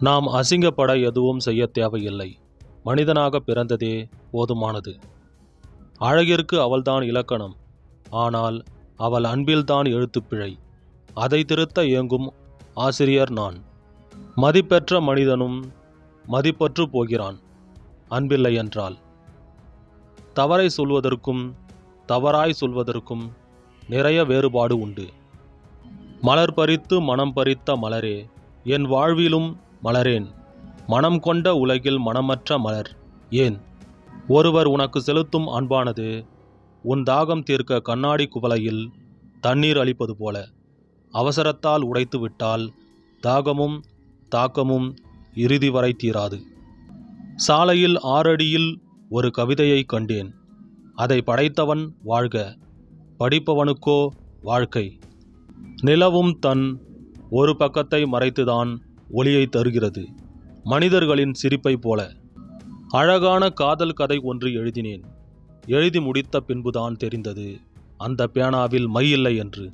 நாம் அசிங்கப்பட எதுவும் செய்ய தேவையில்லை. மனிதனாக பிறந்ததே போதுமானது. அழகிற்கு அவள்தான் இலக்கணம். ஆனால் அவள் அன்பில்தான் எழுத்துப்பிழை அதை திருத்த இயங்கும் ஆசிரியர் நான். மதிப்பெற்ற மனிதனும் மதிப்பற்று போகிறான். அன்பில்லை என்றால். தவறை சொல்வதற்கும் தவறாய் சொல்வதற்கும் நிறைய வேறுபாடு உண்டு. மலர் பறித்து மனம் பறித்த மலரே என் வாழ்விலும் மலரேன். மனம் கொண்ட உலகில் மனமற்ற மலர். ஏன்? ஒருவர் உனக்கு செலுத்தும் அன்பானது உன் தாகம் தீர்க்க கண்ணாடி குவளையில் தண்ணீர் அளிப்பது போல. அவசரத்தால் உடைத்து விட்டால் தாகமும் தாக்கமும் இறுதி வரை தீராது. சாலையில் ஆறடியில் ஒரு கவிதையை கண்டேன். அதை படைத்தவன் வாழ்க படிப்பவனுக்கோ வாழ்க்கை. நிலவும் தன் ஒரு பக்கத்தை மறைத்துதான் ஒளியை தருகிறது. மனிதர்களின் சிரிப்பை போல அழகான காதல் கதை ஒன்று எழுதினேன். எழுதி முடித்த பின்புதான் தெரிந்தது அந்த பேனாவில் மை இல்லை என்று.